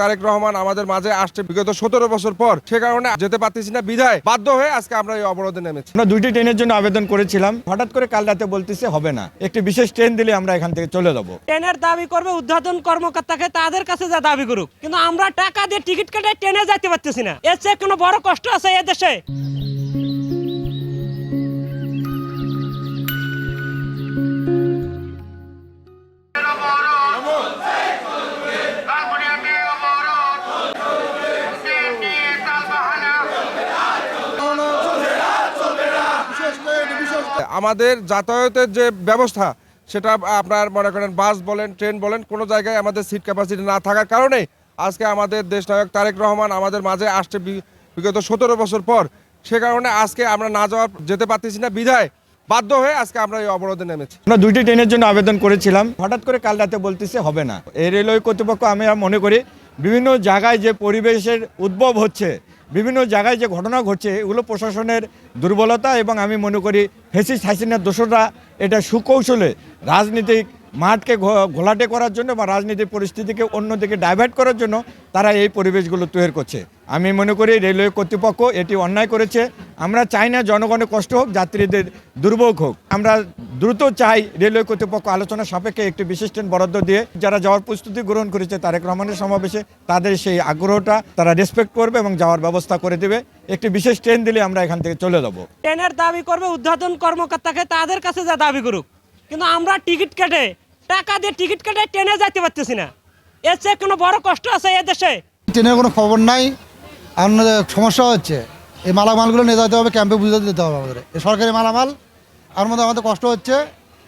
তারেক রহমান আমাদের মাঝে আসছে বিগত সতেরো বছর পর। সে কারণে যেতে পারতেছি না বিধায়। বাধ্য হয়ে আজকে আমরা এই অবরোধে নেমেছি। আমরা দুইটি ট্রেনের জন্য আবেদন করেছিলাম। হঠাৎ করে কাল রাতে বলতেছে হবে না। একটি বিশেষ ট্রেন দিলে আমরা এখান থেকে চলে যাব। ট্রেনের দাবি করবে উদ্বোধন কর্মকর্তাকে তাদের কাছে যা দাবি করুক। কিন্তু আমরা টাকা দিয়ে টিকিট কেটে ট্রেনে যাইতে পারতেছি না। এর চেয়ে কোনো বড় কষ্ট আছে এ আমাদের যাতায়াতের যে ব্যবস্থা, সেটা আপনার মনে করেন বাস বলেন, ট্রেন বলেন, কোনো জায়গায় আমাদের সিট ক্যাপাসিটি না থাকার কারণে আজকে আমাদের দেশ নায়ক তারেক রহমান আমাদের মাঝে আসছে বিগত সতেরো বছর পর। সে কারণে আজকে আমরা না যাওয়া, যেতে পারতেছি না, বিধায় বাধ্য হয়ে আজকে আমরা এই অবরোধে নেমেছি। আমরা দুইটি ট্রেনের জন্য আবেদন করেছিলাম। হঠাৎ করে কাল রাতে বলতেছে, হবে না। এই রেলওয়ে কর্তৃপক্ষ, আমি মনে করি, বিভিন্ন জায়গায় যে পরিবেশের উদ্ভব হচ্ছে, বিভিন্ন জায়গায় যে ঘটনা ঘটছে, এগুলো প্রশাসনের দুর্বলতা এবং আমি মনে করি ফেসিস হাসিনার দোষরা এটা সুকৌশলে রাজনীতিক মাঠকে ঘোলাটে করার জন্য বা রাজনীতিক পরিস্থিতিকে অন্যদিকে ডাইভার্ট করার জন্য তারা এই পরিবেশগুলো তৈরি করছে। আমি মনে করি রেলওয়ে কর্তৃপক্ষ এটি অন্যায় করেছে। আমরা চাই না জনগণের কষ্ট হোক, যাত্রীদের দুর্ভোগ হোক। আমরা দ্রুত চাই রেলওয়ে কর্তৃপক্ষ আলোচনা সাপেক্ষে একটি বিশেষ ট্রেন বরাদ্দ দিয়ে যারা যাওয়ার প্রস্তুতি গ্রহণ করেছে তারেক রহমানের সমাবেশে তাদের সেই আগ্রহটা তারা রেসপেক্ট করবে এবং যাওয়ার ব্যবস্থা করে দেবে। একটি বিশেষ ট্রেন দিলে আমরা এখান থেকে চলে যাব। ট্রেনের দাবি করবে উদ্বোধন কর্মকর্তাকে, তাদের কাছে যা দাবি করুক। কিন্তু আমরা টিকিট কেটে টাকা দিয়ে টিকিট কেটে ট্রেনে যাইতে পারতেছি না। এর চেয়ে কোনো বড় কষ্ট আছে এ দেশে? ট্রেনের কোনো খবর নাই আমাদের সমস্যা হচ্ছে এই মালামালগুলো নিয়ে যেতে হবে ক্যাম্পে বুঝে দিতে হবে আমাদের। এই সরকারি মালামাল আর মধ্যে আমাদের কষ্ট হচ্ছে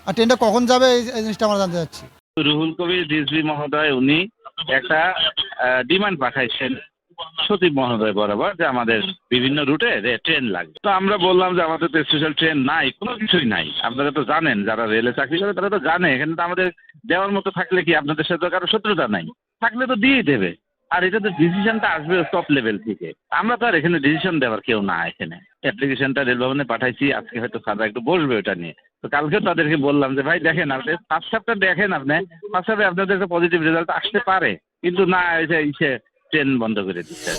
আর ট্রেনটা কখন যাবে এই এই জিনিসটা আমরা জানতে চাচ্ছি। রুহুল কবির রিজভি মহোদয় উনি একটা ডিমান্ড পাঠাইছেন। সচিব মহোদয় বরাবর যে আমাদের বিভিন্ন রুটে ট্রেন লাগবে। তো আমরা বললাম যে আমাদের তো স্পেশাল ট্রেন নাই, কোনো কিছুই নাই। আপনারা তো জানেন, যারা রেলে চাকরি করে তারা তো জানে, এখানে তো আমাদের দেওয়ার মতো থাকলে কি আপনাদের সাথে কারও শত্রুতা নাই? থাকলে তো দিয়েই দেবে। আর এটা তো ডিসিশনটা আসবে টপ লেভেল থেকে। আমরা তো আর এখানে ডিসিশন দেওয়ার কেউ না এখানে। অ্যাপ্লিকেশনটা রেল ভবনে পাঠাইছি, আজকে হয়তো সাদা একটু বসবে ওটা নিয়ে। তো কালকে তাদেরকে বললাম যে, ভাই, দেখেন আপনি ফার্স্ট হাফটা দেখেন আপনি। ফার্স্ট হাফে আপনাদের একটা পজিটিভ রেজাল্ট আসতে পারে। কিন্তু না এটা ইসে ট্রেন বন্ধ করে দিচ্ছে।